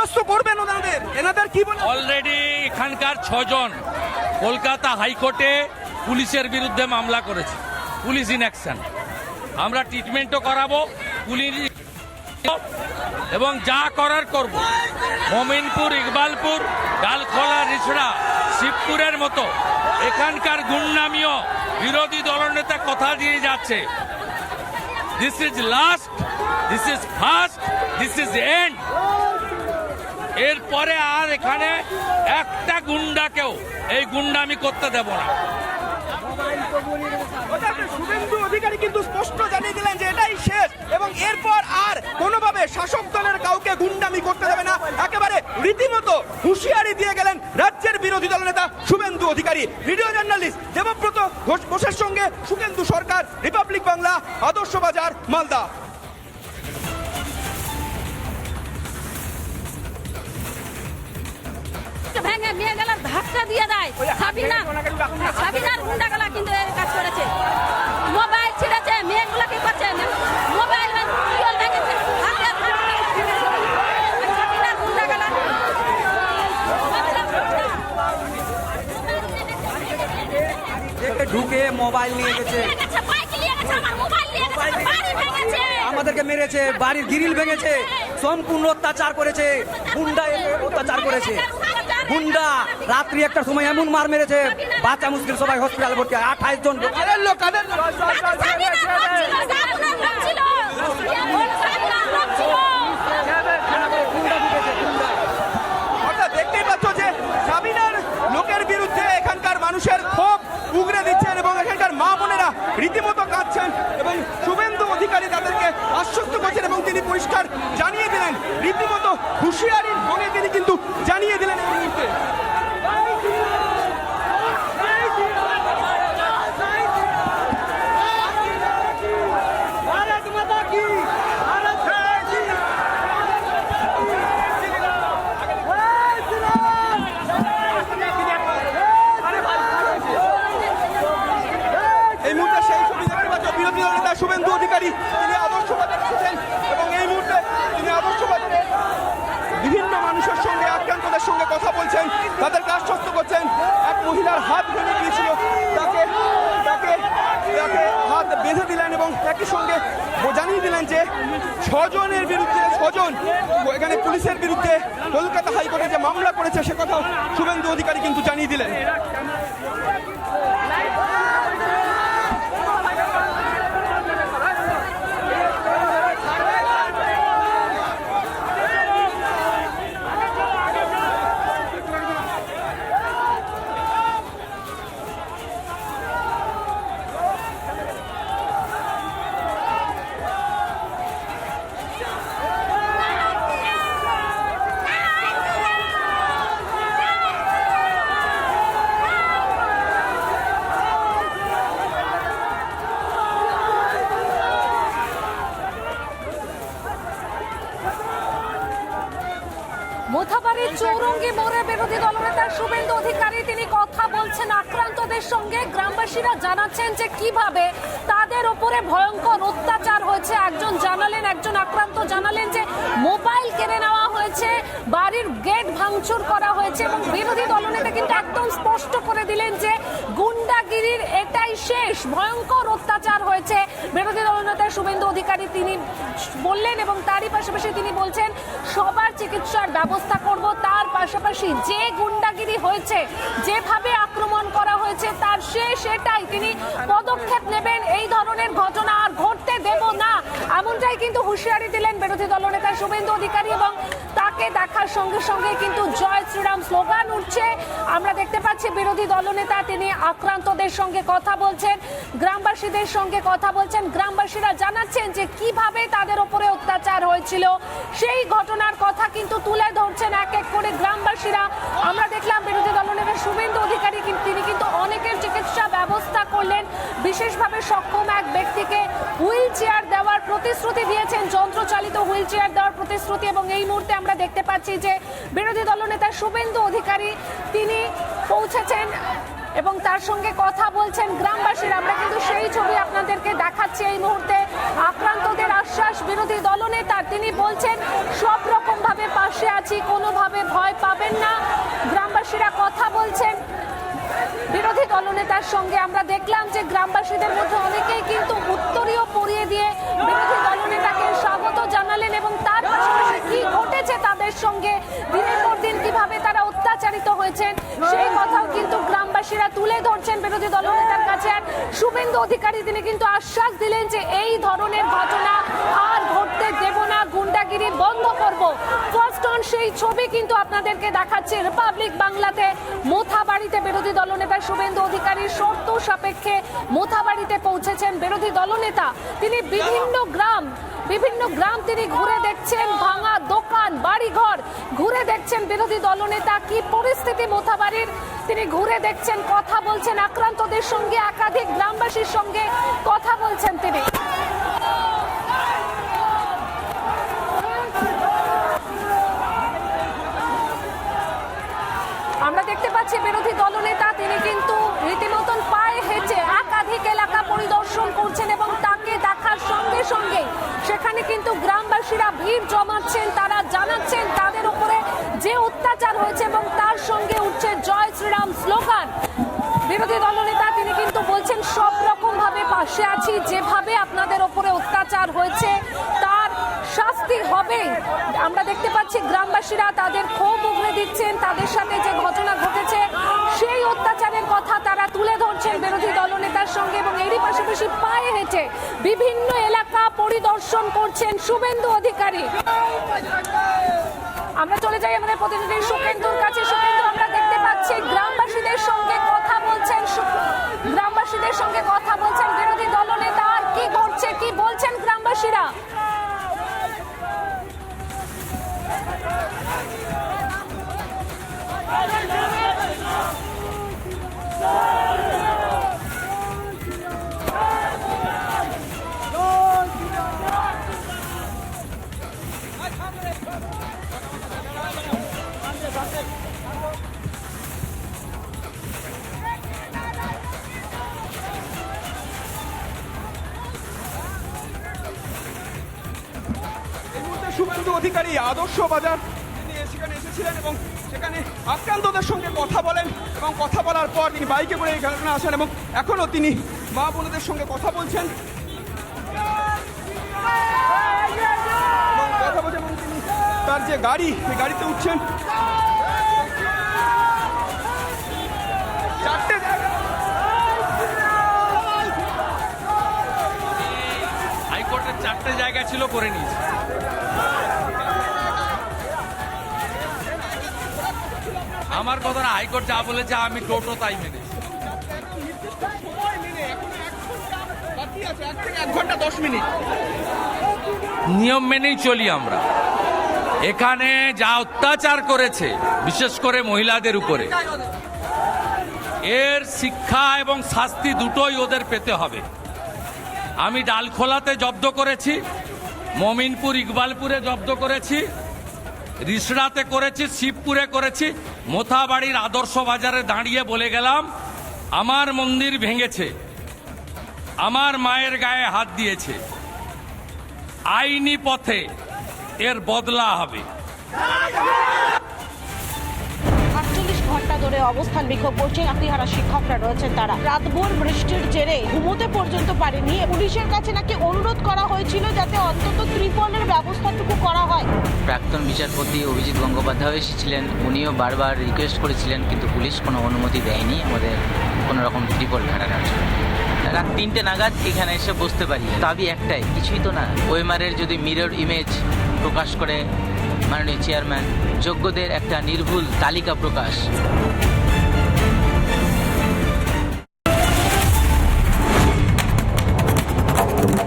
আশ্বস্ত করবেন ওনাদের। এনাদের কি বলে অলরেডি এখানকার ছজন কলকাতা হাইকোর্টে পুলিশের বিরুদ্ধে মামলা করেছে। পুলিশ ইন অ্যাকশন আমরা ট্রিটমেন্টও করাবো, পুলিশ এবং যা করার করব। মমিনপুর, ইকবালপুর, ডালখোলা, রিছড়া, শিবপুরের মতো। এখানকার গুন্ডামিও, বিরোধী দলনেতা কথা দিয়ে যাচ্ছে। This is last this is first this is end এরপরে আর এখানে একটা গুন্ডাকেও এই গুন্ডামি করতে দেব না। শুভেন্দু অধিকারী কিন্তু স্পষ্ট জানিয়ে দিলেন যে এটাই শেষ এবং এরপর আর কোনোভাবে শাসক দলের কাউকে গুন্ডামি করতে দেবে না। একেবারে রীতিমতো হুঁশিয়ারি দিয়ে গেলেন রাজ্যের বিরোধী দলনেতা শুভেন্দু অধিকারী। ভিডিও জার্নালিস্ট দেবব্রত ঘোষ ঘোষের সঙ্গে শুভেন্দু সরকার, রিপাবলিক বাংলা, আদর্শ বাজার, মালদা। ভেঙে নিয়ে গেলে ধাক্কা দিয়ে দেয়। সাবিনা সাবিনার গুন্ডাগুলা কিন্তু এই কাজ করেছে। মোবাইল ছিঁড়েছে মেয়েগুলা কি করছে? মোবাইল ঢুকে মোবাইল নিয়ে গেছে। আমাদেরকে মেরেছে বাড়ির গ্রিল ভেঙেছে সম্পূর্ণ অত্যাচার করেছে। গুন্ডা অত্যাচার করেছে। গুন্ডা রাত্রি একটার সময় এমন মার মেরেছে বাচ্চা মুশকিল সবাই হসপিটাল ভর্তি আঠাইশ জন কাদের লোক কাদের লোক? সাবিনার লোক ছিল সাবিনার লোক ছিল সাবিনার লোক ছিল অর্থাৎ দেখতেই পাচ্ছ যে সাবিনার লোকের বিরুদ্ধে এখানকার মানুষের ক্ষোভ উগরে দিচ্ছেন এবং এখানকার মা বোনেরা রীতিমতো কাঁদছেন এবং শুভেন্দু অধিকারী তাদেরকে আশ্বস্ত করছেন এবং তিনি পরিষ্কার জানিয়ে দিলেন রীতিমতো হুঁশিয়ারির ফোনে তিনি কিন্তু জানিয়ে দিলেন এই মুহূর্তে এই মুহূর্তে সেই ছবি দেখতে পাচ্ছ বিরোধী দল নেতা শুভেন্দু অধিকারী তিনি আদর্শ বাজারে এসেছেন এবং এই মুহূর্তে তিনি আদর্শ বাজারে বিভিন্ন মানুষের সঙ্গে, আক্রান্তদের সঙ্গে কথা বলছেন তাদেরকে আশ্বস্ত করছেন। এক মহিলার হাত ভেঙে গিয়েছিল তাকে তাকে তাকে হাত বেঁধে দিলেন এবং একই সঙ্গে জানিয়ে দিলেন যে ছজনের বিরুদ্ধে, ছজন এখানে পুলিশের বিরুদ্ধে কলকাতা হাইকোর্টে যে মামলা করেছে, সে কথা শুভেন্দু অধিকারী কিন্তু জানিয়ে দিলেন। মোথাবাড়ির চৌরঙ্গি মোড়ে বিরোধী দলনেতা শুভেন্দু অধিকারী তিনি কথা বলছেন আক্রান্তদের সঙ্গে। গ্রামবাসীরা জানাচ্ছেন যে কীভাবে তাদের উপরে ভয়ঙ্কর অত্যাচার হয়েছে। একজন জানালেন, একজন আক্রান্ত জানালেন যে মোবাইল কেড়ে নেওয়া হয়েছে, বাড়ির গেট ভাঙচুর করা হয়েছে এবং বিরোধী দলনেতা কিন্তু একদম স্পষ্ট করে দিলেন যে এটাই শেষ। ভয়ঙ্কর অত্যাচার হয়েছে। বিরোধী দলনেতা শুভেন্দু অধিকারী তিনি বললেন এবং তারই পাশাপাশি তিনি বলছেন, সবার চিকিৎসার ব্যবস্থা করব। তার পাশাপাশি যে গুন্ডাগিরি হয়েছে, যেভাবে আক্রমণ করা হয়েছে, তার শেষ এটাই। তিনি পদক্ষেপ নেবেন, এই ধরনের ঘটনা আর ঘটতে দেব না। এমনটাই কিন্তু হুঁশিয়ারি দিলেন বিরোধী দলনেতা শুভেন্দু অধিকারী এবং তাকে দেখার সঙ্গে সঙ্গে কিন্তু জয় শ্রীরাম স্লোগান উঠছে। আমরা দেখতে পাচ্ছি বিরোধী দলনেতা তিনি আক্রান্তদের সঙ্গে কথা বলছেন, গ্রামবাসীদের সঙ্গে কথা বলছেন। গ্রামবাসীরা জানাচ্ছেন যে কীভাবে তাদের উপরে অত্যাচার হয়েছিল, সেই ঘটনার কথা কিন্তু তুলে ধরছেন এক এক করে গ্রামবাসীরা। আমরা দেখলাম বিরোধী দলনেতা শুভেন্দু অধিকারী কিন্তু তিনি কিন্তু অনেকের চিকিৎসা ব্যবস্থা করলেন। বিশেষভাবে সক্ষম এক ব্যক্তিকে হুইল চেয়ার দেওয়ার প্রতিশ্রুতি দিয়েছেন যন্ত্রচালিত হুইল চেয়ার দেওয়ার প্রতিশ্রুতি এবং এই মুহূর্তে আমরা দেখতে পাচ্ছি যে বিরোধী দলনেতা শুভেন্দু অধিকারী তিনি পৌঁছেছেন এবং তার সঙ্গে কথা বলছেন গ্রামবাসীরা। আমরা কিন্তু সেই ছবি আপনাদেরকে দেখাচ্ছি এই মুহূর্তে। আক্রান্তদের আশ্বাস, বিরোধী দলনেতা, তিনি বলছেন, সব রকম ভাবে পাশে আছি, কোনোভাবে ভয় পাবেন না। গ্রামবাসীরা কথা বলছেন। বিরোধী দলনেতার সঙ্গে আমরা দেখলাম যে গ্রামবাসীদের মধ্যে অনেকেই কিন্তু উত্তরীয় পরিয়ে দিয়ে বিরোধী দলনেতাকে স্বাগত জানালেন এবং তার পাশাপাশি কি তাদের সঙ্গে দিনের পর দিন কীভাবে তারা অত্যাচারিত হয়েছেন, সেই কথাও কিন্তু গ্রামবাসীরা তুলে ধরছেন বিরোধী দলনেতার কাছে। আর শুভেন্দু অধিকারী তিনি কিন্তু আশ্বাস দিলেন যে এই ধরনের ঘটনা আর ঘটতে দেব না, গুন্ডাগিরি বন্ধ করব। ফার্স্ট অন সেই ছবি কিন্তু আপনাদেরকে দেখাচ্ছে রিপাবলিক বাংলাতে মোথাবাড়িতে বিরোধী দলনেতা শুভেন্দু অধিকারী শর্ত সাপেক্ষে মোথাবাড়িতে পৌঁছেছেন বিরোধী দলনেতা। তিনি বিভিন্ন গ্রাম বিভিন্ন গ্রাম তিনি ঘুরে দেখছেন, ভাঙা দোকান, বাড়িঘর। ঘুরে দেখছেন বিরোধী দলনেতা, কি পরিস্থিতি মোথাবাড়ির? তিনি ঘুরে দেখছেন, কথা বলছেন আক্রান্তদের সঙ্গে, একাধিক গ্রামবাসীর সঙ্গে কথা বলছেন তিনি। আমরা দেখতে পাচ্ছি বিরোধী দলনেতা, তিনি কিন্তু রীতিমতন পায়ে হেঁটে একাধিক এলাকা পরিদর্শন করছেন এবং তাকে গ্রামবাসীরা ভিড় জমাচ্ছেন, তারা জানাচ্ছেন তাদের উপরে যে অত্যাচার হয়েছে এবং তার সঙ্গে উঠছে জয় শ্রীরাম স্লোগান। বিরোধী দলনেতা তিনি কিন্তু বলছেন, সব রকম ভাবে পাশে আছি, যেভাবে আপনাদের ওপরে অত্যাচার হয়েছে তার শাস্তি হবে। আমরা দেখতে পাচ্ছি গ্রামবাসীরা তাদের ক্ষোভ উগড়ে দিচ্ছেন, তাদের সাথে যে ঘটনা ঘটেছে, সেই অত্যাচারের কথা তারা তুলে ধরছেন বিরোধী দলনেতার সঙ্গে এবং এরই পাশাপাশি পায়ে হেঁটে বিভিন্ন এলাকা পরিদর্শন করছেন শুভেন্দু অধিকারী। আমরা চলে যাই আমাদের প্রতিনিধি সুকেন্দুর কাছে। সুকেন্দু আমরা দেখতে পাচ্ছি গ্রামবাসীদের সঙ্গে কথা বলছেন গ্রামবাসীদের সঙ্গে কথা বলছেন বিরোধী দলনেতা। আর কি করছে কি বলছেন গ্রামবাসীরা? শুভেন্দু অধিকারী আদর্শ বাজার। তিনি সেখানে এসেছিলেন এবং সেখানে আক্রান্তদের সঙ্গে কথা বলেন এবং কথা বলার পর তিনি বাইকে করে এই ঘটনা আসেন এবং এখনও তিনি মা বোনদের সঙ্গে কথা বলছেন। কথা বলছেন এবং তিনি তার যে গাড়ি, সেই গাড়িতে উঠছেন। চারটে চারটে জায়গা ছিল করে নিয়েছে। আমার কথা না হাইকোর্ট যা বলেছে, আমি টোটো তাই মেনে নিয়ম মেনেই চলি আমরা। এখানে যা অত্যাচার করেছে, বিশেষ করে মহিলাদের উপরে, এর শিক্ষা এবং শাস্তি দুটোই ওদের পেতে হবে। আমি ডালখোলাতে জব্দ করেছি, মমিনপুর ইকবালপুরে জব্দ করেছি, রিসড়াতে করেছি, শিবপুরে করেছি, মোথাবাড়ির আদর্শ বাজারে দাঁড়িয়ে বলে গেলাম, আমার মন্দির ভেঙেছে, আমার মায়ের গায়ে হাত দিয়েছে, আইনি পথে এর বদলা হবে। অবস্থান বিক্ষোভ করছেন চাকরিহারা শিক্ষকরা রয়েছেন তারা। রাতভর বৃষ্টির জেরে ঘুমোতে পর্যন্ত পারেনি। পুলিশের কাছে নাকি অনুরোধ করা হয়েছিল যাতে অন্তত ত্রিপলের ব্যবস্থাটুকু করা হয়। প্রাক্তন বিচারপতি অভিজিৎ গঙ্গোপাধ্যায় এসেছিলেন। উনিও বারবার রিকোয়েস্ট করেছিলেন, কিন্তু পুলিশ কোনো অনুমতি দেয়নি। আমাদের কোনো রকম ত্রিপল খাটানোর জন্য। রাত তিনটে নাগাদ এখানে এসে বসতে পারি। দাবি একটাই, কিছুই তো না। ওয়েমারের যদি মিরর ইমেজ প্রকাশ করে মাননীয় চেয়ারম্যান যোগ্যদের একটা নির্ভুল তালিকা প্রকাশ।